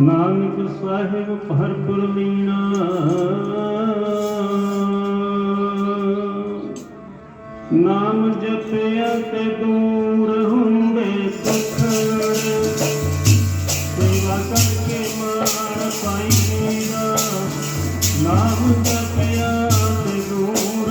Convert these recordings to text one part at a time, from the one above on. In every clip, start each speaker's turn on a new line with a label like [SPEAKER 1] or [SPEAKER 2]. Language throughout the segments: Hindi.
[SPEAKER 1] ਨਾਨਕ ਸਾਹਿਬ ਭਰਪੁਰ ਲੀਣਾ ਨਾਮ ਜਪਿਆ ਤੇ ਦੂਰ ਹੁੰਦੇ ਸੁਖ ਸੇਵਾ ਕਰਕੇ ਮਾਣ ਪਾਈਦਾ। ਨਾਮ ਜਪਿਆ ਤੇ ਦੂਰ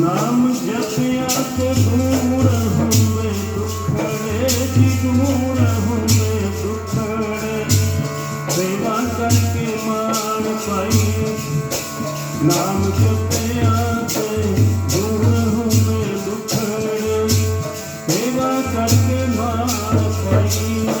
[SPEAKER 1] नाम जपिया के घूम रहूँ दुखड़े जी घूम रहूँ दुखड़े। सेवा करके मान पाई। नाम जपिया के घूम रहूँ दुखड़े। सेवा करके मान पाई।